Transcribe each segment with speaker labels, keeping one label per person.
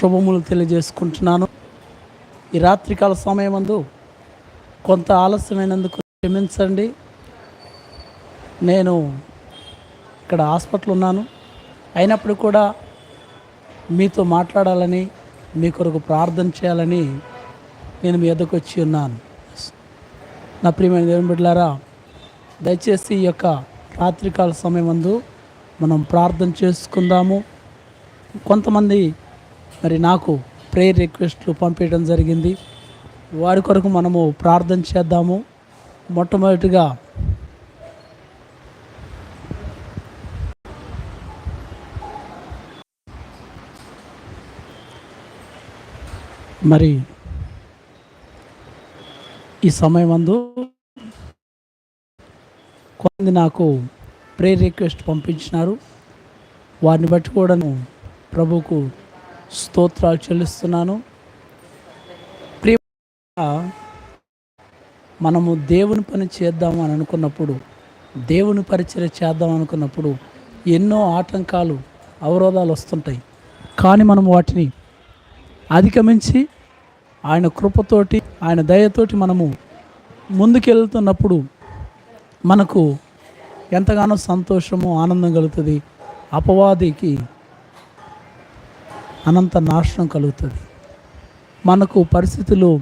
Speaker 1: శుభములు తెలియజేసుకుంటున్నాను. ఈ రాత్రికాల సమయం అందు కొంత ఆలస్యమైనందుకు క్షమించండి. నేను ఇక్కడ హాస్పిటల్ ఉన్నాను. అయినప్పుడు కూడా మీతో మాట్లాడాలని మీ కొరకు ప్రార్థన చేయాలని నేను మీ ఎద్దకు వచ్చి ఉన్నాను. నా ప్రియమైన దేవుని బిడ్డలారా దయచేసి ఈ యొక్క రాత్రికాల సమయమందు మనం ప్రార్థన చేసుకుందాము. కొంతమంది మరి నాకు ప్రేయర్ రిక్వెస్ట్లు పంపించడం జరిగింది. వారి కొరకు మనము ప్రార్థన చేద్దాము. మొట్టమొదటిగా మరి ఈ సమయం అందు కొంతమంది నాకు ప్రేయర్ రిక్వెస్ట్ పంపించినారు. వారిని బట్టి కూడాను ప్రభుకు స్తోత్రాలు చెల్లిస్తున్నాను. ప్రియ మనము దేవుని పని చేద్దాం అని అనుకున్నప్పుడు దేవుని పరిచయం చేద్దాం అనుకున్నప్పుడు ఎన్నో ఆటంకాలు అవరోధాలు వస్తుంటాయి. కానీ మనం వాటిని అధిగమించి ఆయన కృపతోటి ఆయన దయతోటి మనము ముందుకెళ్తున్నప్పుడు మనకు ఎంతగానో సంతోషము ఆనందం కలుగుతుంది. అపవాదికి అనంత నాశనం కలుగుతుంది. మనకు పరిస్థితులు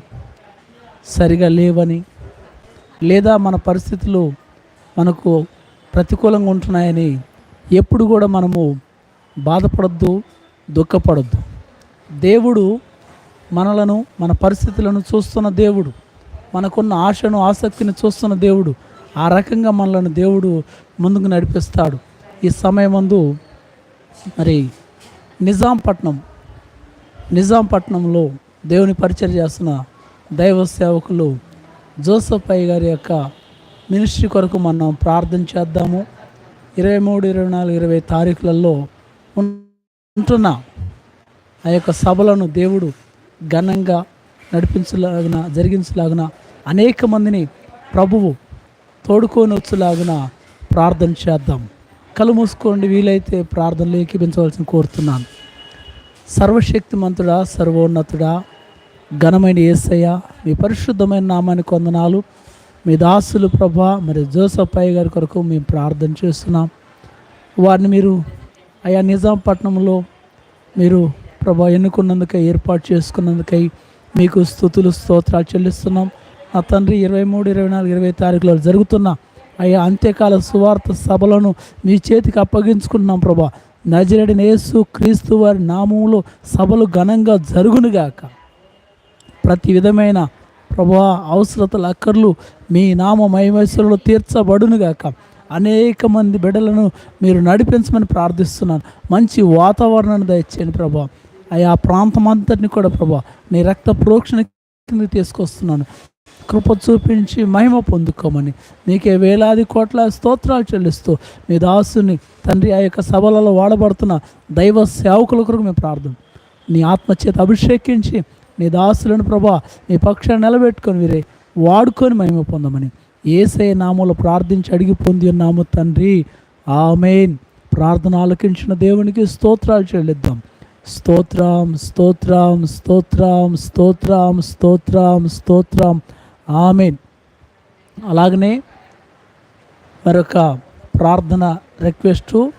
Speaker 1: సరిగా లేవని లేదా మన పరిస్థితులు మనకు ప్రతికూలంగా ఉంటున్నాయని ఎప్పుడు కూడా మనము బాధపడద్దు దుఃఖపడద్దు. దేవుడు మనలను మన పరిస్థితులను చూస్తున్న దేవుడు మనకున్న ఆశను ఆసక్తిని చూస్తున్న దేవుడు ఆ రకంగా మనలను దేవుడు ముందుకు నడిపిస్తాడు. ఈ సమయం ముందు మరి నిజాంపట్నం నిజాంపట్నంలో దేవుని పరిచయం చేస్తున్న దైవ సేవకులు జోసఫ్ అయ్య గారి యొక్క మినిస్ట్రీ కొరకు మనం ప్రార్థన చేద్దాము. ఇరవై మూడు ఇరవై నాలుగు ఇరవై తారీఖులలో ఉంటున్న ఆ యొక్క సభలను దేవుడు ఘనంగా నడిపించలాగిన జరిగించలాగిన అనేక మందిని ప్రభువు తోడుకొని వచ్చేలాగిన ప్రార్థన చేద్దాం. కళ్ళు మూసుకోండి వీలైతే ప్రార్థనలు ఏకీపించవలసిన కోరుతున్నాను. సర్వశక్తిమంతుడా సర్వోన్నతుడా ఘనమైన యేసయ్య మీ పరిశుద్ధమైన నామానికి వందనాలు. మీ దాసులు ప్రభా మరి జోసఫ్ అయ్య గారి కొరకు మేము ప్రార్థన చేస్తున్నాం. వారిని మీరు అయా నిజాంపట్నంలో మీరు ప్రభా ఎన్నుకున్నందుకై ఏర్పాటు చేసుకున్నందుకై మీకు స్థుతులు స్తోత్రాలు చెల్లిస్తున్నాం. నా తండ్రి ఇరవై మూడు ఇరవై నాలుగు ఇరవై తారీఖులో జరుగుతున్న అయ్యా అంత్యకాల సువార్త సభలను మీ చేతికి అప్పగించుకున్నాం ప్రభా. నజరడిన యేసు క్రీస్తు వారి నామంలో సభలు ఘనంగా జరుగునుగాక ప్రతి విధమైన ప్రభా అవసరతల అక్కర్లు మీ నామ మహిమేశ్వరులు తీర్చబడునుగాక అనేక మంది బిడ్డలను మీరు నడిపించమని ప్రార్థిస్తున్నాను. మంచి వాతావరణాన్ని దయచేయండి ప్రభా. ఆ ప్రాంతం అంతటిని కూడా ప్రభా నీ రక్త ప్రోక్షణ తీసుకొస్తున్నాను. కృప చూపించి మహిమ పొందుకోమని. నీకే వేలాది కోట్ల స్తోత్రాలు చెల్లిస్తూ మీ దాసుని తండ్రి ఆ యొక్క సభలలో వాడబడుతున్న దైవ సేవకుల కొరకు మేము ప్రార్థన నీ ఆత్మచేత అభిషేకించి నీ దాసులను ప్రభా నీ పక్షాన్ని నిలబెట్టుకొని వీరే వాడుకొని మహిమ పొందమని. ఏసే నామూలు ప్రార్థించి అడిగి పొంది ఉన్నాము తండ్రి. ఆమెన్. ప్రార్థన ఆలకించిన దేవునికి స్తోత్రాలు చెల్లిద్దాం. స్తోత్రం స్తోత్రం స్తోత్రం స్తోత్రం స్తోత్రం స్తోత్రం. ఆమెన్. అలాగనే మరొక ప్రార్థన రిక్వెస్టు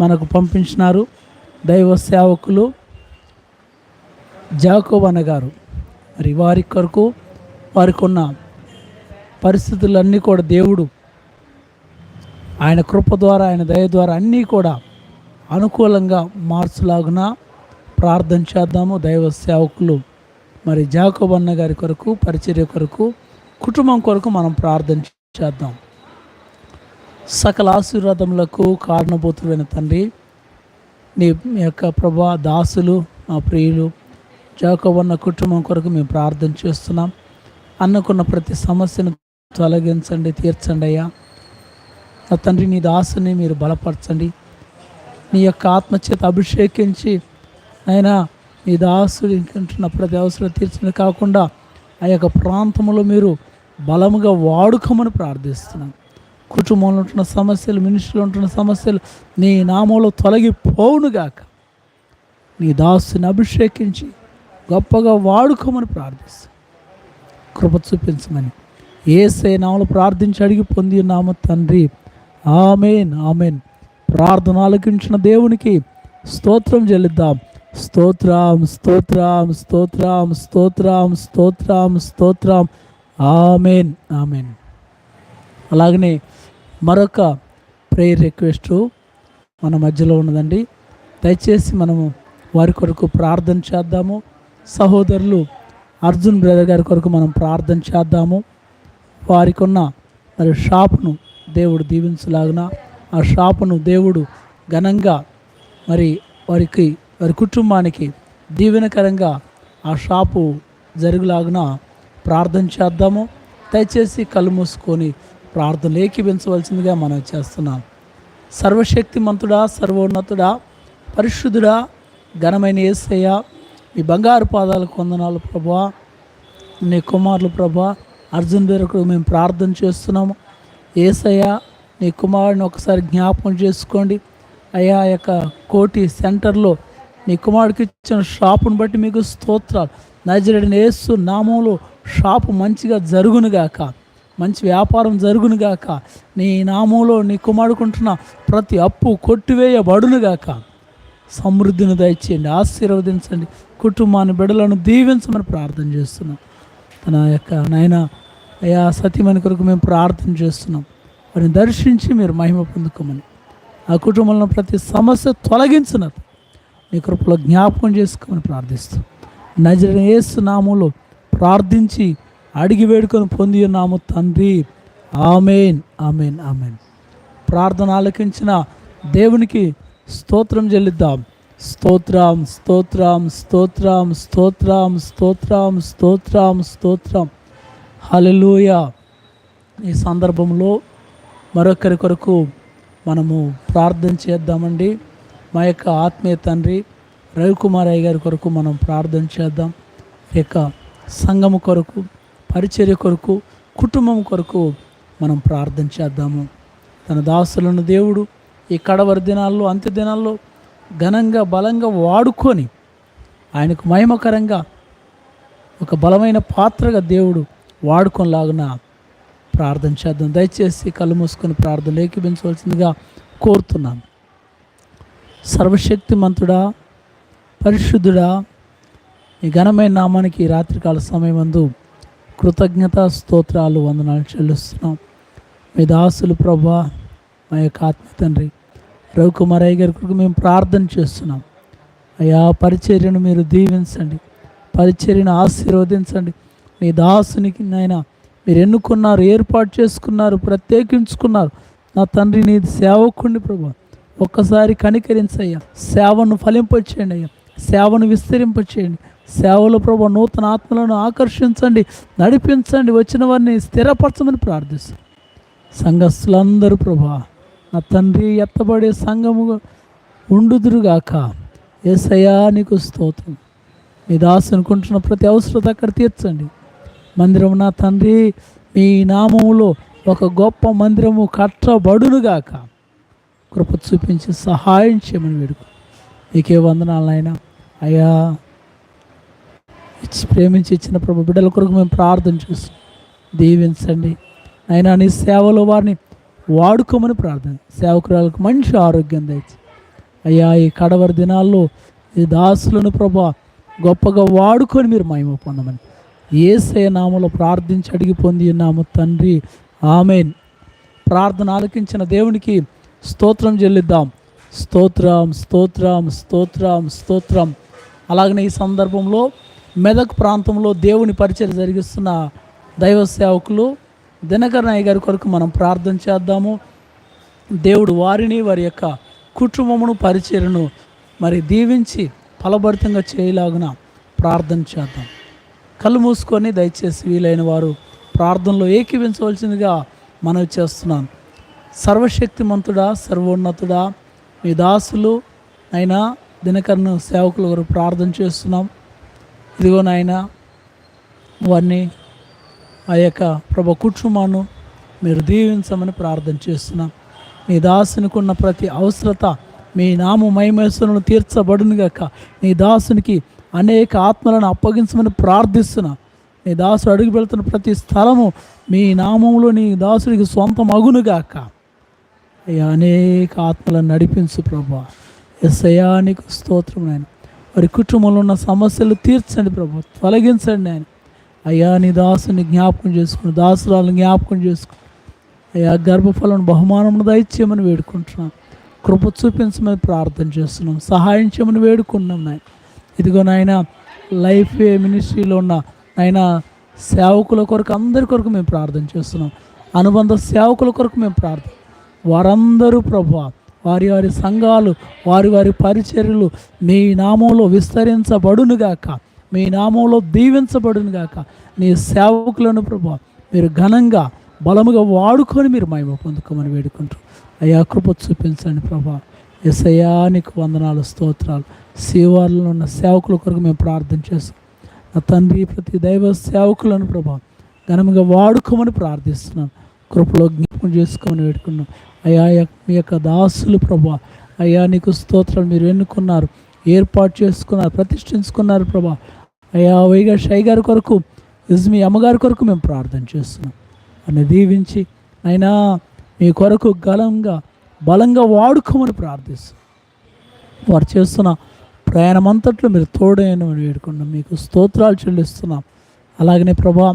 Speaker 1: మనకు పంపించినారు దైవ సేవకులు జాకోబ్ గారు మరి వారి కొరకు వారికి ఉన్న పరిస్థితులన్నీ కూడా దేవుడు ఆయన కృప ద్వారా ఆయన దయ ద్వారా అన్నీ కూడా అనుకూలంగా మార్చులాగున ప్రార్థన చేద్దాము. దైవ సేవకులు మరి జాకోబన్న గారి కొరకు పరిచర్య కొరకు కుటుంబం కొరకు మనం ప్రార్థన చేద్దాం. సకల ఆశీర్వాదములకు కారణభూతులైన తండ్రి నీ మీ యొక్క ప్రభా దాసులు మా ప్రియులు జాకోబన్న కుటుంబం కొరకు మేము ప్రార్థన చేస్తున్నాం. అన్నకున్న ప్రతి సమస్యను తొలగించండి తీర్చండి అయ్యా. నా తండ్రి నీ దాసుని మీరు బలపరచండి. నీ యొక్క ఆత్మచేత అభిషేకించి ఆయన నీ దాసుడు ఇంకంటున్న ప్రతి అవసరం తీర్చిన కాకుండా ఆ యొక్క ప్రాంతంలో మీరు బలముగా వాడుకోమని ప్రార్థిస్తున్నాం. కుటుంబంలో ఉంటున్న సమస్యలు మినిస్ట్రీలో ఉంటున్న సమస్యలు నీ నామంలో తొలగిపోవునుగాక నీ దాసుని అభిషేకించి గొప్పగా వాడుకోమని ప్రార్థిస్తాం కృప చూపించమని ఏసై నామలు ప్రార్థించి అడిగి పొంది నామ తండ్రి. Amen amen. ప్రార్థన ఆలకించిన దేవునికి స్తోత్రం చెల్లిద్దాం. స్తోత్రం స్తోత్రం స్తోత్రం స్తోత్రం స్తోత్రం స్తోత్రం. Amen amen. అలాగనే మరొక ప్రేయర్ రిక్వెస్ట్ మన మధ్యలో ఉన్నదండి. దయచేసి మనము వారి కొరకు ప్రార్థన చేద్దాము. సహోదరులు అర్జున్ బ్రదర్ గారి కొరకు మనం ప్రార్థన చేద్దాము. వారికి ఉన్న మరి షాపును దేవుడు దీవించలాగిన ఆ షాపును దేవుడు ఘనంగా మరి వారికి వారి కుటుంబానికి దీవెనకరంగా ఆ షాపు జరుగులాగున ప్రార్థన చేద్దాము. దయచేసి కళ్ళు మూసుకొని ప్రార్థనలు ఏకీభించవలసిందిగా మనం చేస్తున్నాం. సర్వశక్తిమంతుడా సర్వోన్నతుడా పరిశుద్ధుడా ఘనమైన ఏసయ్య మీ బంగారు పాదాలకు వందనాలు ప్రభా నీ కుమారులు ప్రభా అర్జున్ బేరకు మేము ప్రార్థన చేస్తున్నాము. ఏసయ్య నీ కుమారుని ఒకసారి జ్ఞాపకం చేసుకోండి. అయ్యా ఆ యొక్క కోటి సెంటర్లో నీ కుమారుడికి ఇచ్చిన షాపును బట్టి మీకు స్తోత్రాలు. నజరడిని ఏసు నామంలో షాపు మంచిగా జరుగునుగాక మంచి వ్యాపారం జరుగునుగాక నీ నామంలో నీ కుమారుడుకుంటున్న ప్రతి అప్పు కొట్టివేయబడునుగాక సమృద్ధిని దయచేయండి ఆశీర్వదించండి కుటుంబాన్ని బిడలను దీవించమని ప్రార్థన చేస్తున్నాం. తన యొక్క నాయన అయా సతీమణి కొరకు మేము ప్రార్థన చేస్తున్నాం. వారిని దర్శించి మీరు మహిమ పొందుకోమని. ఆ కుటుంబంలో ప్రతి సమస్య తొలగించినారు. నీ కృపలో జ్ఞాపకం చేసుకోమని ప్రార్థిస్తాం. నజర యేసు నామంలో ప్రార్థించి అడిగి వేడుకొని పొంది ఉన్నాము తండ్రి. Amen amen amen. ప్రార్థన ఆలకించిన దేవునికి స్తోత్రం చెల్లిద్దాం. స్తోత్రం స్తోత్రం స్తోత్రం స్తోత్రం స్తోత్రం స్తోత్రం స్తోత్రం. హలలుయ ఈ సందర్భంలో మరొకరి కొరకు మనము ప్రార్థన చేద్దామండి. మా యొక్క ఆత్మీయ తండ్రి రవికుమార్ అయ్య గారి కొరకు మనం ప్రార్థన చేద్దాం. యొక్క సంఘము కొరకు పరిచర్య కొరకు కుటుంబం కొరకు మనం ప్రార్థన చేద్దాము. తన దాసులను దేవుడు ఈ కడవరి దినాల్లో అంత్య దినాల్లో ఘనంగా బలంగా వాడుకొని ఆయనకు మహిమకరంగా ఒక బలమైన పాత్రగా దేవుడు వాడుకొనిలాగున ప్రార్థన చేద్దాం. దయచేసి కళ్ళు మూసుకొని ప్రార్థన ఏకీపించవలసిందిగా కోరుతున్నాను. సర్వశక్తిమంతుడా పరిశుద్ధుడా ఈ ఘనమైన నామానికి రాత్రికాల సమయమందు కృతజ్ఞత స్తోత్రాలు వందనాలు చెల్లిస్తున్నాం. మీ దాసులు ప్రభా మా యొక్క ఆత్మ తండ్రి రవికుమార్ అయ్య గారి కొరకు మేము ప్రార్థన చేస్తున్నాం. అయ్యా పరిచర్యను మీరు దీవించండి పరిచర్యను ఆశీర్వదించండి. మీ దాసునికి నాయన మీరు ఎన్నుకున్నారు ఏర్పాటు చేసుకున్నారు ప్రత్యేకించుకున్నారు. నా తండ్రి నీ సేవకుండి ప్రభా ఒక్కసారి కనికరించయ్యా. సేవను ఫలింపచేయండి అయ్యా. సేవను విస్తరింపచేయండి. సేవలో ప్రభు నూతన ఆత్మలను ఆకర్షించండి నడిపించండి వచ్చిన వారిని స్థిరపరచమని ప్రార్థిస్తాం సంఘస్థులందరూ ప్రభా నా తండ్రి ఎత్తబడే సంఘము ఉండుదురుగాక. ఏసయా నీకు స్తోత్రం. మీ దాసు అనుకుంటున్న ప్రతి అవసరత అక్కడ తీర్చండి. మందిరం నా తండ్రి మీ నామములో ఒక గొప్ప మందిరము కట్టబడునుగాక. కృప చూపించి సహాయం చేయమని వేడుకు. నీకే వందనాలు నాయన. అయ్యా ప్రేమించి ఇచ్చిన ప్రభు బిడ్డల కొరకు మేము ప్రార్థన చేస్తాం దీవించండి. అయినా నీ సేవలో వారిని వాడుకోమని ప్రార్థన. సేవకురాలకు మంచి ఆరోగ్యం దయచి అయ్యా ఈ కడవరి దినాల్లో ఈ దాసులను ప్రభా గొప్పగా వాడుకొని మీరు మహిమ పొందమని. ఏసయ నామలో ప్రార్థించి అడిగి పొంది ఉన్నాము తండ్రి. ఆమెన్. ప్రార్థన ఆలకించిన దేవునికి స్తోత్రం చెల్లిద్దాం. స్తోత్రం స్తోత్రం స్తోత్రం స్తోత్రం. అలాగనే ఈ సందర్భంలో మెదక్ ప్రాంతంలో దేవుని పరిచయం జరిగిస్తున్న దైవ సేవకులు దినకర్ నాయ్ గారి కొరకు మనం ప్రార్థన చేద్దాము. దేవుడు వారిని వారి యొక్క కుటుంబమును పరిచయను మరి దీవించి ఫలభరితంగా చేయలాగున ప్రార్థన చేద్దాం. కళ్ళు మూసుకొని దయచేసి వీలైన వారు ప్రార్థనలో ఏకీవించవలసిందిగా మనవి చేస్తున్నాను. సర్వశక్తిమంతుడా సర్వోన్నతుడా మీ దాసులు అయినా దినకరను సేవకుల కొరకు ప్రార్థన చేస్తున్నాం. ఇదిగో నాయన వారిని ఆ యొక్క ప్రభ కుటుంబాను మీరు దీవించమని ప్రార్థన చేస్తున్నాం. మీ దాసునికున్న ప్రతి అవసరత మీ నామ మహిమేశ్వరులను తీర్చబడునుగాక నీ దాసునికి అనేక ఆత్మలను అప్పగించమని ప్రార్థిస్తున్నా. నీ దాసుడు అడుగు పెడుతున్న ప్రతి స్థలము మీ నామంలో నీ దాసుడికి సొంతం అగునుగాక అయ్యా అనేక ఆత్మలను నడిపించు ప్రభా. ఎస్ఐయా నీకు స్తోత్రం నాయన. వారి కుటుంబంలో ఉన్న సమస్యలు తీర్చండి ప్రభా. తొలగించండి ఆయన. అయ్యా నీ దాసుని జ్ఞాపకం చేసుకుని దాసురాలను జ్ఞాపకం చేసుకుని అయ్యా గర్భఫలం బహుమానం దయచేయమని వేడుకుంటున్నాం. కృప చూపించమని ప్రార్థన చేస్తున్నాం. సహాయం చేయమని వేడుకున్నాం నాయన. ఇదిగో నాయన లైఫ్ మినిస్ట్రీలో ఉన్న నాయన సేవకుల కొరకు అందరి కొరకు మేము ప్రార్థన చేస్తున్నాం. అనుబంధ సేవకుల కొరకు మేము ప్రార్థన వారందరూ ప్రభు వారి వారి సంఘాలు వారి వారి పరిచర్యలు మీ నామంలో విస్తరించబడునుగాక. మీ నామంలో దీవించబడునుగాక. నీ సేవకులను ప్రభు మీరు ఘనంగా బలముగా వాడుకొని మీరు మహిమ పొందుకోమని వేడుకుంటారు అయ్యా కృప చూపించండి ప్రభా. ఎసయానికి వందనాలు స్తోత్రాలు. శివార్లో ఉన్న సేవకుల కొరకు మేము ప్రార్థన చేస్తాం. నా తండ్రి ప్రతి దైవ సేవకులను ప్రభా ఘనముగా వాడుకోమని ప్రార్థిస్తున్నాను కృపలో జ్ఞాపకం చేసుకోమని వేడుకున్నాం అయ్యా యొక్క- మీ యొక్క దాసులు ప్రభా. అయ్యా నీకు స్తోత్రాలు మీరు ఎన్నుకున్నారు ఏర్పాటు చేసుకున్నారు ప్రతిష్ఠించుకున్నారు ప్రభా. అయ్యా వైగా షై గారి కొరకు ఇజ్మి అమ్మగారి కొరకు మేము ప్రార్థన చేస్తున్నాం. అని దీవించి అయినా మీ కొరకు గలంగా బలంగా వాడుకోమని ప్రార్థిస్తున్నాం. వారు చేస్తున్న ప్రయాణం అంతట్లో మీరు తోడైన వేడుకున్నాం మీకు స్తోత్రాలు చెల్లిస్తున్నాం. అలాగనే ప్రభా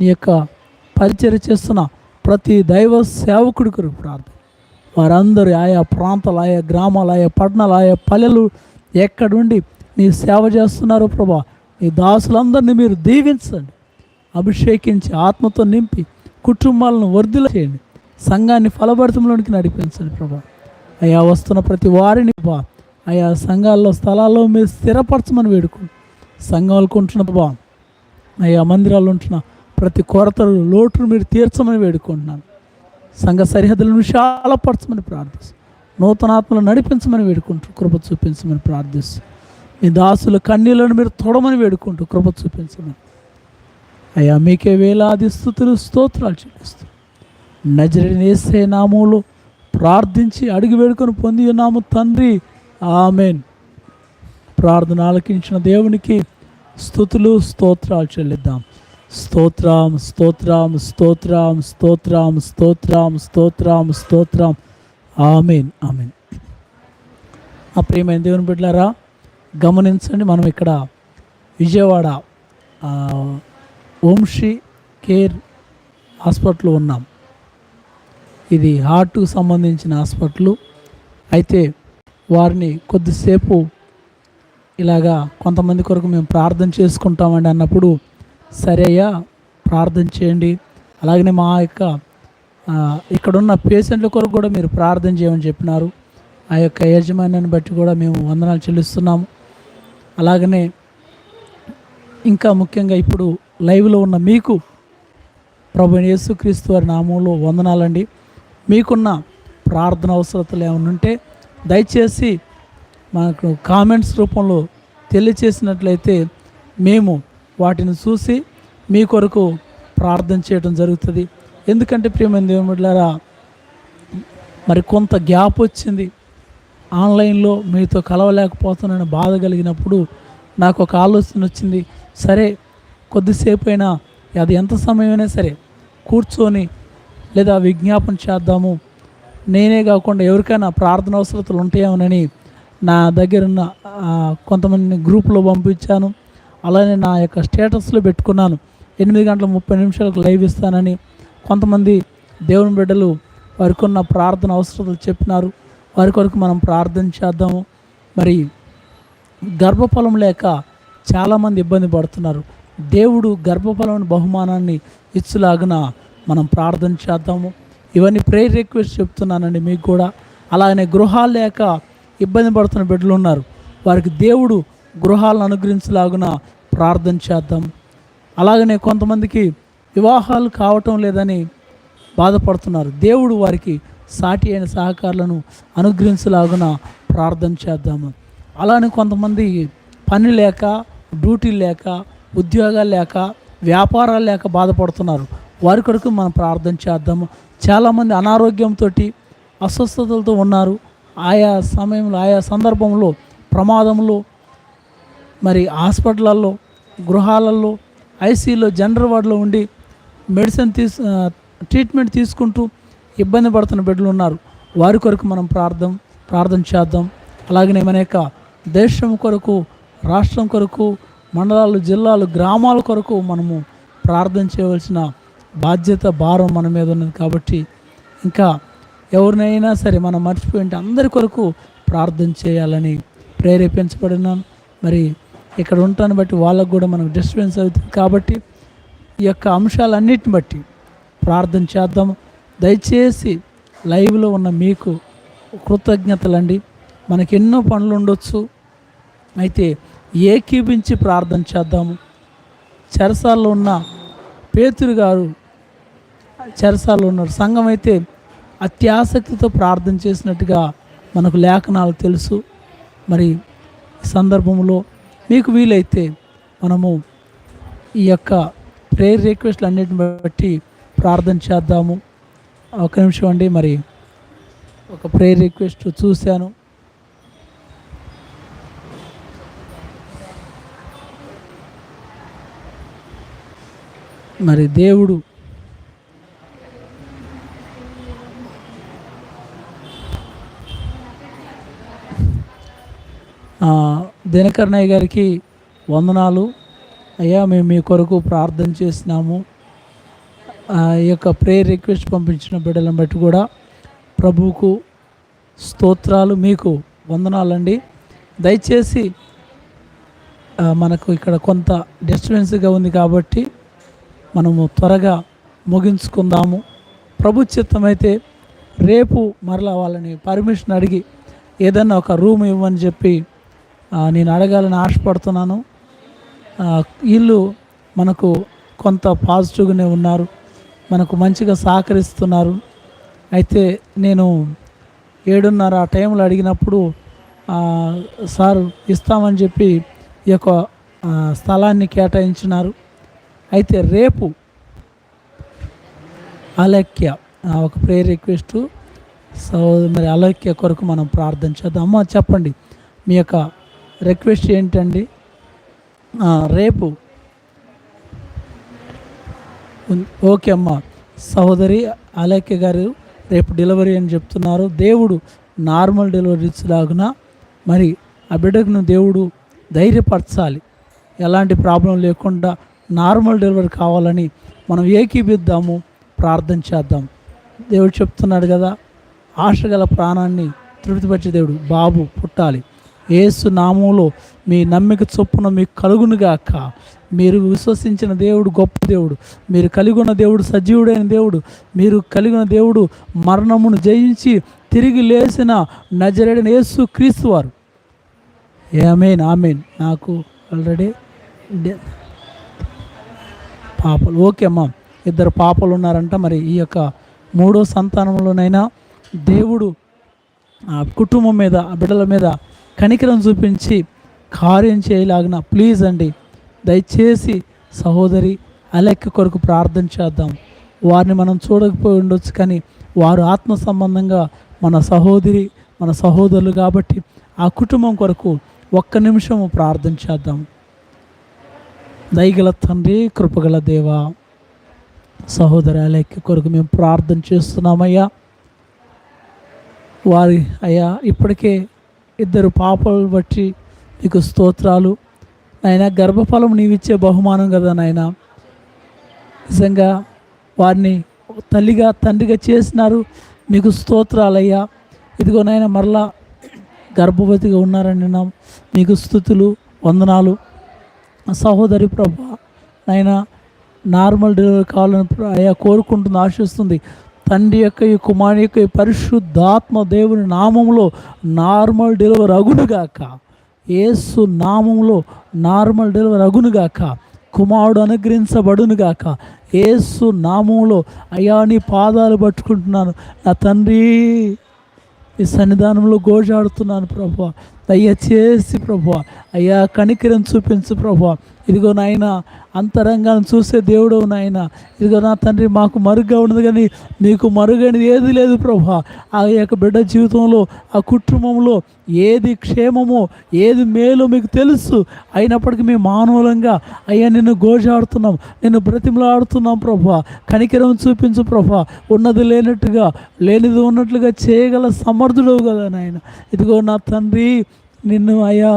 Speaker 1: నీ యొక్క పరిచర్య చేస్తున్న ప్రతి దైవ సేవకుడి కొరకు ప్రార్థన. వారందరూ ఆయా ప్రాంతాలు ఆయా గ్రామాలు ఆయా పట్టణాలు ఆయా పల్లెలు ఎక్కడుండి నీ సేవ చేస్తున్నారో ప్రభా నీ దాసులందరినీ మీరు దీవించండి. అభిషేకించి ఆత్మతో నింపి కుటుంబాలను వర్ధిల చేయండి. సంఘాన్ని ఫలభరితంలోనికి నడిపించండి ప్రభా. అయా వస్తున్న ప్రతి వారిని బా ఆయా సంఘాల్లో స్థలాల్లో మీరు స్థిరపరచమని వేడుకోండి సంఘాలకు ఉంటున్న బా అయా మందిరాలు ఉంటున్న ప్రతి కొరతలు లోటును మీరు తీర్చమని వేడుకుంటున్నాను. సంఘ సరిహద్దులను విశాలపరచమని ప్రార్థిస్తూ నూతనాత్మలు నడిపించమని వేడుకుంటూ కృప చూపించమని ప్రార్థిస్తూ మీ దాసుల కన్నీళ్ళను మీరు తొడమని వేడుకుంటూ కృప చూపించమని. అయ్యా మీకే వేలాది స్థుతులు స్తోత్రాలు చెల్లిస్తూ నజరిని వేసే నామంలో ప్రార్థించి అడిగి వేడుకొని పొంది ఉన్నాము తండ్రి. ఆమెన్. ప్రార్థన ఆలకించిన దేవునికి స్థుతులు స్తోత్రాలు చెల్లిద్దాం. స్తోత్రం స్తోత్రం స్తోత్రం స్తోత్రం స్తోత్రం స్తోత్రం స్తోత్రం. Amen amen. ఆ ప్రేమ దేవుని బిడ్డారా గమనించండి మనం ఇక్కడ విజయవాడ వంశీ కేర్ హాస్పిటల్ ఉన్నాం. ఇది హార్ట్కు సంబంధించిన హాస్పిటల్. అయితే వారిని కొద్దిసేపు ఇలాగా కొంతమంది కొరకు మేము ప్రార్థన చేసుకుంటామండి అన్నప్పుడు సరే అయ్యా ప్రార్థన చేయండి. అలాగనే మా యొక్క ఇక్కడున్న పేషెంట్ల కొరకు కూడా మీరు ప్రార్థన చేయమని చెప్పినారు. ఆ యొక్క యాజమాన్యాన్ని బట్టి కూడా మేము వందనాలు చెల్లిస్తున్నాము. అలాగనే ఇంకా ముఖ్యంగా ఇప్పుడు లైవ్లో ఉన్న మీకు ప్రభు యేసుక్రీస్తు వారి నామంలో వందనాలండి. మీకున్న ప్రార్థన అవసరతలు ఏమైనా ఉంటే దయచేసి మనకు కామెంట్స్ రూపంలో తెలియచేసినట్లయితే మేము వాటిని చూసి మీ కొరకు ప్రార్థన చేయడం జరుగుతుంది. ఎందుకంటే ప్రియమైన దేవుడిలారా మరి కొంత గ్యాప్ వచ్చింది. ఆన్లైన్లో మీతో కలవలేకపోతున్నాను బాధ కలిగినప్పుడు నాకు ఒక ఆలోచన వచ్చింది. సరే కొద్దిసేపు అయినా అది ఎంత సమయమైనా సరే కూర్చొని లేదా విజ్ఞాపన చేద్దాము. నేనే కాకుండా ఎవరికైనా ప్రార్థన అవసరతలు ఉంటాయేమోనని నా దగ్గర ఉన్న కొంతమంది గ్రూప్లో పంపించాను. అలానే నా యొక్క స్టేటస్లో పెట్టుకున్నాను. ఎనిమిది గంటల ముప్పై నిమిషాలకు లైవ్ ఇస్తానని కొంతమంది దేవుని బిడ్డలు వారికి ఉన్న ప్రార్థన అవసరతలు చెప్పినారు. వారి కొరకు మనం ప్రార్థన చేద్దాము. మరి గర్భఫలం లేక చాలామంది ఇబ్బంది పడుతున్నారు. దేవుడు గర్భఫలం బహుమానాన్ని ఇచ్చులాగున మనం ప్రార్థన చేద్దాము. ఇవన్నీ ప్రేయర్ రిక్వెస్ట్ చెప్తున్నానండి మీకు కూడా. అలాగనే గృహాలు లేక ఇబ్బంది పడుతున్న బిడ్డలు ఉన్నారు. వారికి దేవుడు గృహాలను అనుగ్రహించలాగున ప్రార్థన చేద్దాం. అలాగనే కొంతమందికి వివాహాలు కావటం లేదని బాధపడుతున్నారు. దేవుడు వారికి సాటి అయిన సహకారులను అనుగ్రహించలాగున ప్రార్థన చేద్దాము అలానే కొంతమంది పని లేక డ్యూటీ లేక ఉద్యోగాలు లేక వ్యాపారాలు లేక బాధపడుతున్నారు. వారి కొరకు మనం ప్రార్థన చేద్దాము చాలామంది అనారోగ్యంతో అస్వస్థతలతో ఉన్నారు. ఆయా సమయంలో ఆయా సందర్భంలో ప్రమాదంలో మరి హాస్పిటల్లో గృహాలలో ఐసీలో జనరల్ వార్డులో ఉండి మెడిసిన్ తీసు ట్రీట్మెంట్ తీసుకుంటూ ఇబ్బంది పడుతున్న బిడ్డలు ఉన్నారు. వారి కొరకు మనం ప్రార్థం ప్రార్థన చేద్దాం. అలాగనే మన యొక్క దేశం కొరకు రాష్ట్రం కొరకు మండలాలు జిల్లాలు గ్రామాల కొరకు మనము ప్రార్థన చేయవలసిన బాధ్యత భారం మన మీద ఉన్నది కాబట్టి ఇంకా ఎవరినైనా సరే మనం మర్చిపోయింటే అందరి కొరకు ప్రార్థన చేయాలని ప్రేరేపించబడినాను. మరి ఇక్కడ ఉంటాను బట్టి వాళ్ళకు కూడా మనకు డిస్టర్బెన్స్ అవుతుంది. కాబట్టి ఈ యొక్క అంశాలన్నిటిని బట్టి ప్రార్థన చేద్దాం దయచేసి లైవ్లో ఉన్న మీకు కృతజ్ఞతలండి. మనకి ఎన్నో పనులు ఉండొచ్చు. అయితే ఏకీపించి ప్రార్థన చేద్దాము. చెరసాల్లో ఉన్న పేతురు గారు చెరసాల్లో ఉన్నారు సంఘం అయితే అత్యాసక్తితో ప్రార్థన చేసినట్టుగా మనకు లేఖనాలు తెలుసు. మరి సందర్భంలో మీకు వీలైతే మనము ఈ యొక్క ప్రేయర్ రిక్వెస్ట్లు అన్నిటిని బట్టి ప్రార్థన చేద్దాము. ఒక నిమిషం అండి మరి ఒక ప్రేయర్ రిక్వెస్ట్ చూశాను. మరి దేవుడు ఆ, దినకర్ణయ్య గారికి వందనాలు. అయ్యా మేము మీ కొరకు ప్రార్థన చేసినాము ఆ ఈ యొక్క ప్రేయర్ రిక్వెస్ట్ పంపించిన బిడ్డలను బట్టి కూడా ప్రభువుకు స్తోత్రాలు మీకు వందనాలండి. దయచేసి మనకు ఇక్కడ కొంత డిస్టర్బెన్స్గా ఉంది కాబట్టి మనము త్వరగా ముగించుకుందాము. ప్రభు చిత్తమైతే రేపు మరలా వాళ్ళని పర్మిషన్ అడిగి ఏదన్నా ఒక రూమ్ ఇవ్వని చెప్పి నేను అడగాలని ఆశపడుతున్నాను. వీళ్ళు మనకు కొంత పాజిటివ్గానే ఉన్నారు. మనకు మంచిగా సహకరిస్తున్నారు. అయితే నేను ఏడున్నర ఆ టైంలో అడిగినప్పుడు సార్ ఇస్తామని చెప్పి ఈ యొక్క స్థలాన్ని కేటాయించినారు. అయితే రేపు అలక్య ఒక ప్రేయర్ రిక్వెస్ట్ సో మరి అలక్య కొరకు మనం ప్రార్థన చేద్దాం. అమ్మ చెప్పండి. మీ యొక్క రిక్వెస్ట్ ఏంటండి? రేపు. ఓకే అమ్మ. సహోదరి అలేఖ్య గారు రేపు డెలివరీ అని చెప్తున్నారు. దేవుడు నార్మల్ డెలివరీస్ లాగున మరి ఆ బిడ్డకును దేవుడు ధైర్యపరచాలి. ఎలాంటి ప్రాబ్లం లేకుండా నార్మల్ డెలివరీ కావాలని మనం ఏకీపిద్దాము ప్రార్థన చేద్దాం. దేవుడు చెప్తున్నాడు కదా ఆశ గల ప్రాణాన్ని తృప్తిపరిచే దేవుడు బాబు పుట్టాలి. ఏసు నామంలో మీ నమ్మిక చొప్పున మీకు కలుగునుగాక మీరు విశ్వసించిన దేవుడు గొప్ప దేవుడు. మీరు కలిగి ఉన్న దేవుడు సజీవుడైన దేవుడు. మీరు కలిగిన దేవుడు మరణమును జయించి తిరిగి లేచిన నజరేడని యేసు క్రీస్తు వారు. Amen amen. నాకు ఆల్రెడీ పాపలు. ఓకే అమ్మా. ఇద్దరు పాపలు ఉన్నారంట. మరి ఈ యొక్క మూడో సంతానంలోనైనా దేవుడు ఆ కుటుంబం మీద ఆ బిడ్డల మీద కనికరం చూపించి కార్యం చేయలాగిన ప్లీజ్ అండి. దయచేసి సహోదరి అలెక్క కొరకు ప్రార్థన చేద్దాం. వారిని మనం చూడకపోయి ఉండొచ్చు కానీ వారు ఆత్మ సంబంధంగా మన సహోదరి మన సహోదరులు కాబట్టి ఆ కుటుంబం కొరకు ఒక్క నిమిషము ప్రార్థన చేద్దాం. దయగల తండ్రి కృపగల దేవా సహోదరి అలెక్క కొరకు మేము ప్రార్థన చేస్తున్నామయ్యా. వారి అయ్యా ఇప్పటికే ఇద్దరు పాపలు బట్టి నీకు స్తోత్రాలు. నాయన గర్భఫలం నీవిచ్చే బహుమానం కదా నాయన. నిజంగా వారిని తల్లిగా తండ్రిగా చేసినారు. మీకు స్తోత్రాలయ్యా. ఇదిగో నాయన మరలా గర్భవతిగా ఉన్నారని నా మీకు స్థుతులు వందనాలు. సహోదరి ప్రభ నాయన నార్మల్ డెలివరీ కావాలని అయ్యా కోరుకుంటుంది ఆశిస్తుంది. తండ్రి యొక్క ఈ కుమారుని యొక్క ఈ పరిశుద్ధాత్మ దేవుని నామంలో నార్మల్ డెలివరీ అగునుగాక. ఏసు నామంలో నార్మల్ డెలివరీ అగునుగాక. కుమారుడు అనుగ్రహించబడునుగాక. ఏసు నామంలో అయ్యా నీ పాదాలు పట్టుకుంటున్నాను. నా తండ్రి ఈ సన్నిధానంలో గోజాడుతున్నాను ప్రభు. దయచేసి ప్రభు. అయ్యా కనికరం చూపించు ప్రభు. ఇదిగో నాయన అంతరంగాన్ని చూసే దేవుడు నాయన. ఇదిగో నా తండ్రి మాకు మరుగ్గా ఉన్నది కానీ నీకు మరుగైనది ఏది లేదు ప్రభా. ఆ యొక్క బిడ్డ జీవితంలో ఆ కుటుంబంలో ఏది క్షేమమో ఏది మేలో మీకు తెలుసు. అయినప్పటికీ మేము మానవులంగా అయ్యా నిన్ను గోజాడుతున్నాం నిన్ను బ్రతిమలాడుతున్నాం ప్రభా. కనికరం చూపించు ప్రభా. ఉన్నది లేనట్టుగా లేనిది ఉన్నట్లుగా చేయగల సమర్థుడు కదా నాయన. ఇదిగో నా తండ్రి నిన్ను అయ్యా.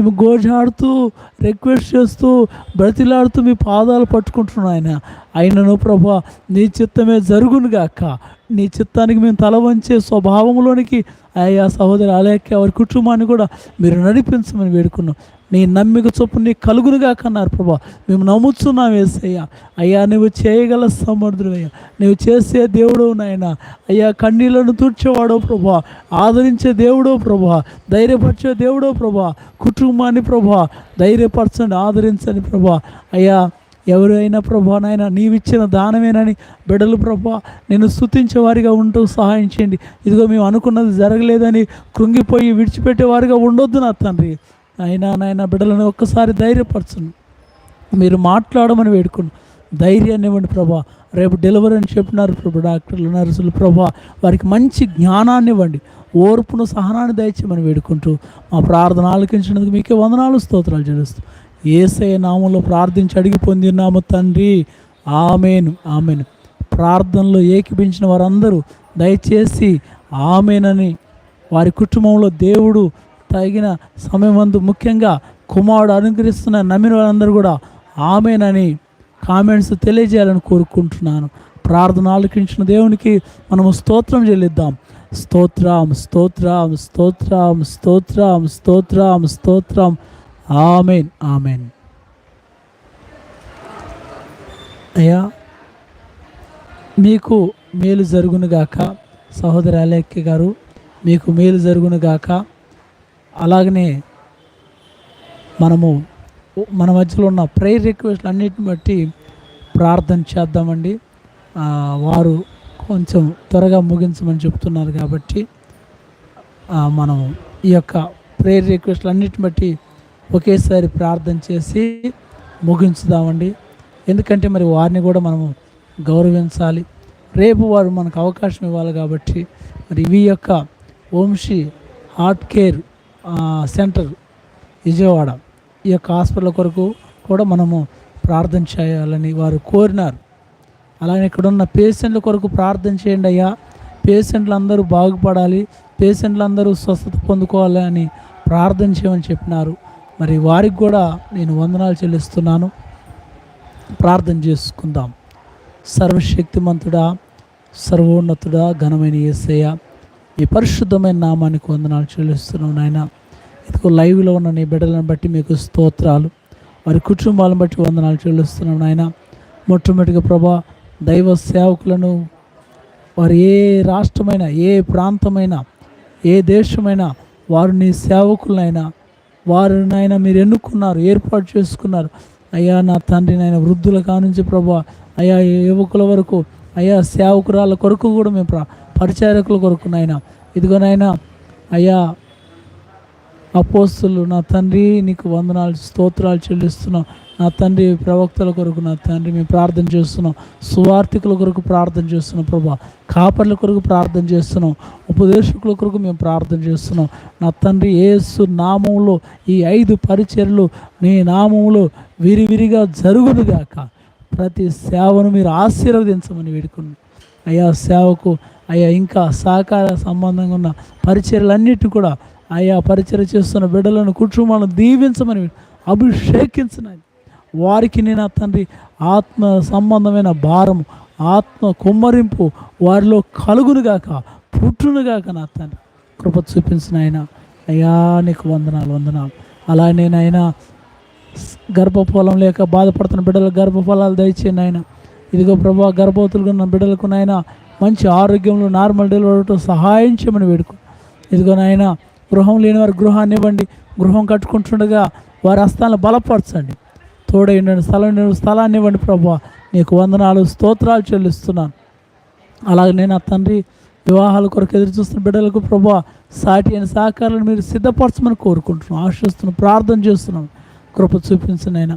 Speaker 1: మేము గోజాడుతూ రిక్వెస్ట్ చేస్తూ బ్రతిలాడుతూ మీ పాదాలు పట్టుకుంటున్నాను ఆయన. అయినను ప్రభా నీ చిత్తమే జరుగునుగాక నీ చిత్తానికి మేము తల వంచే స్వభావంలోనికి అయ్యా సహోదరి అలేఖ్య వారి కుటుంబాన్ని కూడా మీరు నడిపించమని వేడుకున్నాం. నీ నమ్మిక చొప్పు నీ కలుగునుగా కన్నారు ప్రభా. మేము నమ్ముతున్నాం వేసయ్యా అయ్యా నువ్వు చేయగల సమర్థుడు అయ్యా నువ్వు చేసే దేవుడు నాయన. అయ్యా కన్నీళ్ళను తూర్చేవాడో ప్రభా. ఆదరించే దేవుడో ప్రభా. ధైర్యపరిచే దేవుడో ప్రభా. కుటుంబాన్ని ప్రభా. ధైర్యపరచండి ఆదరించండి ప్రభా. అయ్యా ఎవరైనా ప్రభా నాయన నీవిచ్చిన దానమేనని బిడ్డలు ప్రభా నేను స్థుతించేవారిగా ఉంటూ సహాయం చేయండి. ఇదిగో మేము అనుకున్నది జరగలేదని కృంగిపోయి విడిచిపెట్టేవారిగా ఉండొద్దు నా తండ్రి. అయినా నాయన బిడ్డలను ఒక్కసారి ధైర్యపరచను. మీరు మాట్లాడమని వేడుకున్నాను ధైర్యాన్ని ఇవ్వండి ప్రభా. రేపు డెలివరీ అని చెప్పినారు ప్రభు డాక్టర్లు నర్సులు ప్రభా. వారికి మంచి జ్ఞానాన్ని ఇవ్వండి. ఓర్పును సహనాన్ని దయచేయమని వేడుకుంటూ మా ప్రార్థన ఆలకించినందుకు మీకే వందనాలు స్తోత్రాలు చెల్లిస్తూ ఏసయ నామంలో ప్రార్థించి అడిగి పొందినాము తండ్రి. ఆమెను ఆమెను. ప్రార్థనలో ఏకిపించిన వారందరూ దయచేసి ఆమెనని వారి కుటుంబంలో దేవుడు తగిన సమయమందు ముఖ్యంగా కుమారుడు అనుగ్రహిస్తున్న నమ్మిన వారందరూ కూడా ఆమెనని కామెంట్స్ తెలియజేయాలని కోరుకుంటున్నాను. ప్రార్థన ఆలకించిన దేవునికి మనము స్తోత్రం చెల్లిద్దాం. స్తోత్రం స్తోత్రం స్తోత్రం స్తోత్రం స్తోత్రం స్తోత్రం. Amen amen. అయ్యా మీకు మేలు జరుగునుగాక సహోదరి అలేఖ్య గారు మీకు మేలు జరుగునుగాక అలాగనే మనము మన మధ్యలో ఉన్న ప్రేయర్ రిక్వెస్ట్ అన్నిటిని బట్టి ప్రార్థన చేద్దామండి. వారు కొంచెం త్వరగా ముగించమని చెప్తున్నారు కాబట్టి మనం ఈ యొక్క ప్రేయర్ రిక్వెస్ట్లు అన్నిటిని బట్టి ఒకేసారి ప్రార్థన చేసి ముగించుదామండి. ఎందుకంటే మరి వారిని కూడా మనము గౌరవించాలి. రేపు వారు మనకు అవకాశం ఇవ్వాలి కాబట్టి మరి ఇవి యొక్క Vamshi heart care centre Vijayawada ఈ యొక్క హాస్పిటల్ కొరకు కూడా మనము ప్రార్థన చేయాలని వారు కోరినారు. అలాగే ఇక్కడున్న పేషెంట్ల కొరకు ప్రార్థన చేయండి అయ్యా. పేషెంట్లు అందరూ బాగుపడాలి. పేషెంట్లు అందరూ స్వస్థత పొందుకోవాలి అని ప్రార్థన చేయమని చెప్పినారు. మరి వారికి కూడా నేను వందనాలు చెల్లిస్తున్నాను. ప్రార్థన చేసుకుందాం. సర్వశక్తిమంతుడా సర్వోన్నతుడా ఘనమైన యేసయ్య. ఈ పరిశుద్ధమైన నామానికి వందనాలు చెల్లిస్తున్నాం నాయన. ఇదిగో లైవ్లో ఉన్న నీ బిడ్డలను బట్టి మీకు స్తోత్రాలు. వారి కుటుంబాలను బట్టి వందనాలు చెల్లిస్తున్నాం నాయన. మొట్టమొదటిగా ప్రభా దైవ సేవకులను వారు ఏ రాష్ట్రమైనా ఏ ప్రాంతమైనా ఏ దేశమైనా వారు నీ సేవకులనైనా వారు నాయన మీరు ఎన్నుకున్నారు ఏర్పాటు చేసుకున్నారు. అయ్యా నా తండ్రి నాయన వృద్ధుల కానుంచి ప్రభా అయ్యా యువకుల వరకు అయ్యా సేవకురాల కొరకు కూడా మేము ప్రా పరిచారకుల కొరకు నాయన. ఇదిగో నాయన అయ్యా అపోస్తులు నా తండ్రి నీకు వందనాలు స్తోత్రాలు చెల్లిస్తున్నాం. నా తండ్రి ప్రవక్తల కొరకు నా తండ్రి మేము ప్రార్థన చేస్తున్నాం. సువార్థికుల కొరకు ప్రార్థన చేస్తున్నాం ప్రభా. కాపర్ల కొరకు ప్రార్థన చేస్తున్నాం. ఉపదేశకుల కొరకు మేము ప్రార్థన చేస్తున్నాం. నా తండ్రి ఏసు నామంలో ఈ ఐదు పరిచర్లు నీ నామంలో విరివిరిగా జరుగునుగాక. ప్రతి సేవను మీరు ఆశీర్వదించమని వేడుకున్నాను అయ్యా సేవకు అయ్యా ఇంకా సహకార సంబంధంగా ఉన్న పరిచర్లన్నిటి కూడా ఆయా పరిచయం చేస్తున్న బిడ్డలను కుటుంబాలను దీవించమని అభిషేకించినది వారికి నేను తండ్రి ఆత్మ సంబంధమైన భారం ఆత్మ కుమ్మరింపు వారిలో కలుగునుగాక పుట్టునుగాక నా తండ్రి. కృప చూపించిన ఆయన. అయ్యా నీకు వందనాలు వందనాలు. అలా నేనైనా గర్భఫలం లేక బాధపడుతున్న బిడ్డలకు గర్భఫలాలు దయచేయండి ఆయన ఇదిగో ప్రభా గర్భవతులుగా ఉన్న బిడ్డలకు నాయన మంచి ఆరోగ్యంలో నార్మల్ డెలివరీ సహాయం చేయమని వేడుకో. ఇదిగో నాయన గృహం లేని వారి గృహాన్ని ఇవ్వండి. గృహం కట్టుకుంటుండగా వారి హస్తాలను బలపరచండి. తోడైండండి స్థలం స్థలాన్ని ఇవ్వండి ప్రభా. నీకు వందనాలు స్తోత్రాలు చెల్లిస్తున్నాను. అలాగే నేను ఆ తండ్రి వివాహాల కొరకు ఎదురు చూస్తున్న బిడ్డలకు ప్రభా సాటి అయిన సహకారాలను మీరు సిద్ధపరచమని కోరుకుంటున్నాం ఆశిస్తున్నాం ప్రార్థన చేస్తున్నాం కృప చూపించిన ఆయన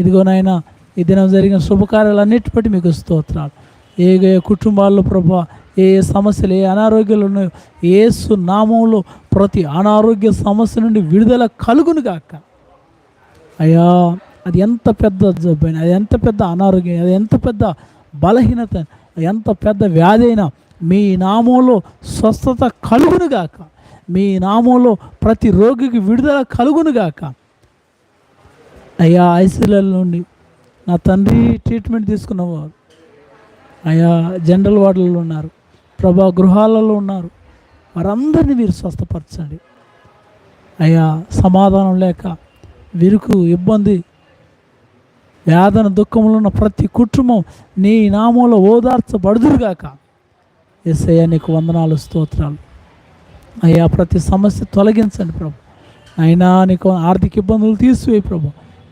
Speaker 1: ఇదిగోనైనా ఈ దినం జరిగిన శుభకార్యాలన్నిటి బట్టి మీకు స్తోత్రాలు. ఏ ఏ కుటుంబాల్లో ప్రభా ఏ ఏ సమస్యలు ఏ అనారోగ్యాలు ఉన్నాయో ఏసు నామంలో ప్రతి అనారోగ్య సమస్య నుండి విడుదల కలుగును గాక. అయ్యా అది ఎంత పెద్ద జబ్బైనా అది ఎంత పెద్ద అనారోగ్యం అది ఎంత పెద్ద బలహీనత ఎంత పెద్ద వ్యాధి అయినా మీ నామంలో స్వస్థత కలుగును గాక. మీ నామంలో ప్రతి రోగికి విడుదల కలుగును గాక. అయ్యా ఐసీఎల్ నుండి నా తండ్రి ట్రీట్మెంట్ తీసుకున్నవారు. ఆయా జనరల్ వార్డులలో ఉన్నారు ప్రభా గృహాలలో ఉన్నారు. వారందరినీ మీరు స్వస్థపరచండి. అయ్యా సమాధానం లేక విరుకు ఇబ్బంది వేదన దుఃఖంలో ఉన్న ప్రతి కుటుంబం నీ నామంలో ఓదార్చబడుదురుగాక ఎస్ఐయా నీకు వందనాలు స్తోత్రాలు. అయ్యా ప్రతి సమస్య తొలగించండి ప్రభు. అయినా నీకు ఆర్థిక ఇబ్బందులు తీసివేయి ప్రభు.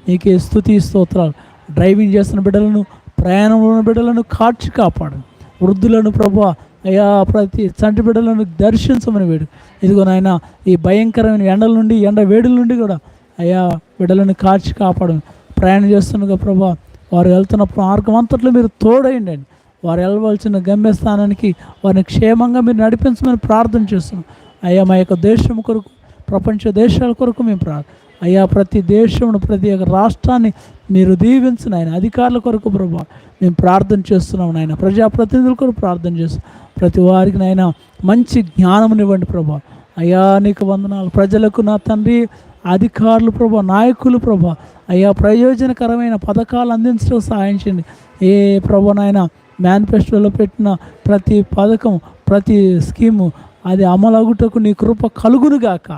Speaker 1: నీకే స్థుతి స్తోత్రాలు. డ్రైవింగ్ చేస్తున్న బిడ్డలను ప్రయాణంలో ఉన్న బిడ్డలను కాచి కాపాడు. వృద్ధులను ప్రభు అయ్యా ప్రతి చంటి బిడ్డలను దర్శించమని వేడు. ఇదిగో నాయన ఈ భయంకరమైన ఎండల నుండి ఎండ వేడుల నుండి కూడా అయ్యా బిడ్డలను కాచి కాపాడు. ప్రయాణం చేస్తుండగా ప్రభా వారు వెళ్తున్న మార్గం అంతట్లో మీరు తోడయండి వారు వెళ్ళవలసిన గమ్యస్థానానికి వారిని క్షేమంగా మీరు నడిపించమని ప్రార్థన చేస్తున్నాం. అయ్యా మా యొక్క దేశం కొరకు ప్రపంచ దేశాల కొరకు మేము ప్రా అయ్యా ప్రతి దేశమును ప్రతి ఒక్క రాష్ట్రాన్ని మీరు దీవించిన ఆయన అధికారుల కొరకు ప్రభా మేము ప్రార్థన చేస్తున్నాం నాయన. ప్రజాప్రతినిధుల కొరకు ప్రార్థన చేస్తున్నాం ప్రతి వారికి నాయన మంచి జ్ఞానమునివ్వండి ప్రభా. అయ్యా నీకు వందనాలు. ప్రజలకు నా తండ్రి అధికారులు ప్రభా నాయకులు ప్రభా అయ్యా ప్రయోజనకరమైన పథకాలు అందించడం సహాయం చేయండి. ఏ ప్రభా నాయన మేనిఫెస్టోలో పెట్టిన ప్రతి పథకం ప్రతి స్కీము అది అమలగుటకు నీ కృప కలుగునుగాక.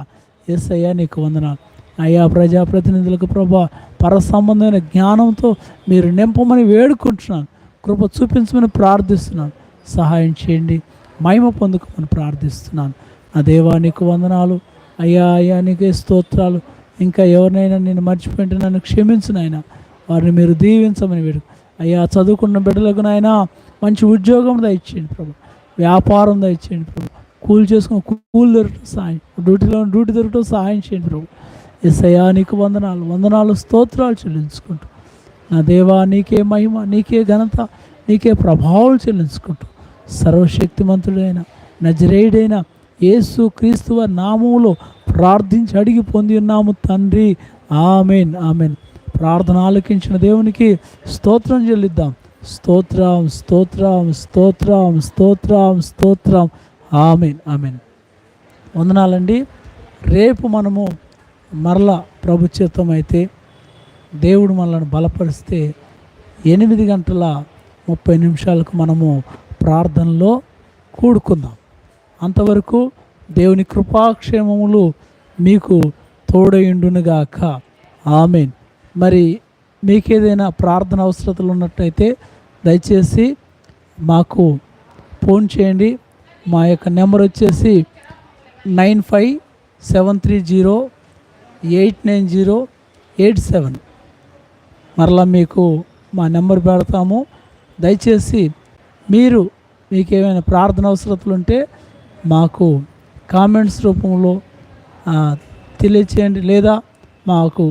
Speaker 1: ఎస్ అయ్యా నీకు వందనాలు. అయ్యా ప్రజాప్రతినిధులకు ప్రభా పర సంబంధమైన జ్ఞానంతో మీరు నింపమని వేడుకుంటున్నాను. కృప చూపించమని ప్రార్థిస్తున్నాను. సహాయం చేయండి. మహిమ పొందుకోమని ప్రార్థిస్తున్నాను. నా దేవా నీకు వందనాలు. అయ్యా అయ్యా నీకే స్తోత్రాలు. ఇంకా ఎవరినైనా నేను మర్చిపోయింటే నన్ను క్షమించు వారిని మీరు దీవించమని వేడు. అయ్యా చదువుకున్న బిడ్డలకు నాయన మంచి ఉద్యోగం దయచేయండి ప్రభు. వ్యాపారం దయచేయండి ప్రభు. కూలి చేసుకుని కూల్ దొరకటం సహాయం. డ్యూటీలో డ్యూటీ దొరకటం సహాయం చేయండి ప్రభు. ఎస్ఐయా వందనాలు వందనాలు స్తోత్రాలు చెల్లించుకుంటూ. నా దేవా నీకే మహిమ నీకే ఘనత నీకే ప్రభావం చెల్లించుకుంటూ. సర్వశక్తిమంతుడైన నజరేయుడైన యేసు క్రీస్తు నామములో ప్రార్థించి అడిగి పొంది ఉన్నాము తండ్రి. Amen amen. ప్రార్థన ఆలకించిన దేవునికి స్తోత్రం చెల్లిద్దాం. స్తోత్రం స్తోత్రం స్తోత్రం స్తోత్రం స్తోత్రం. Amen amen. వందనాలండి. రేపు మనము మరలా ప్రభుత్వం అయితే దేవుడు మనల్ని బలపరిస్తే ఎనిమిది గంటల ముప్పై నిమిషాలకు మనము ప్రార్థనలో కూడుకుందాం. అంతవరకు దేవుని కృపాక్షేమములు మీకు తోడయుండునుగాక. ఆమెన్. మరి మీకేదైనా ప్రార్థన అవసరతలు ఉన్నట్టయితే దయచేసి మాకు ఫోన్ చేయండి. మా యొక్క నెంబర్ వచ్చేసి nine five seven three zero eight nine zero eight seven. మరలా మీకు మా నెంబర్ పెడతాము. దయచేసి మీరు మీకు ఏమైనా ప్రార్థన అవసరతలు ఉంటే మాకు కామెంట్స్ రూపంలో తెలియచేయండి. లేదా మాకు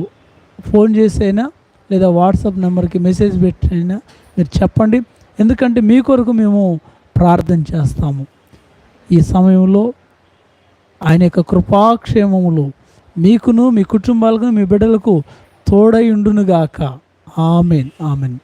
Speaker 1: ఫోన్ చేసైనా లేదా వాట్సాప్ నెంబర్కి మెసేజ్ పెట్టైనా మీరు చెప్పండి. ఎందుకంటే మీ కొరకు మేము ప్రార్థన చేస్తాము. ఈ సమయంలో ఆయన యొక్క కృపాక్షేమములు మీకును మీ కుటుంబాలకు మీ బిడ్డలకు తోడై ఉండునుగాక. ఆమెన్. ఆమెన్.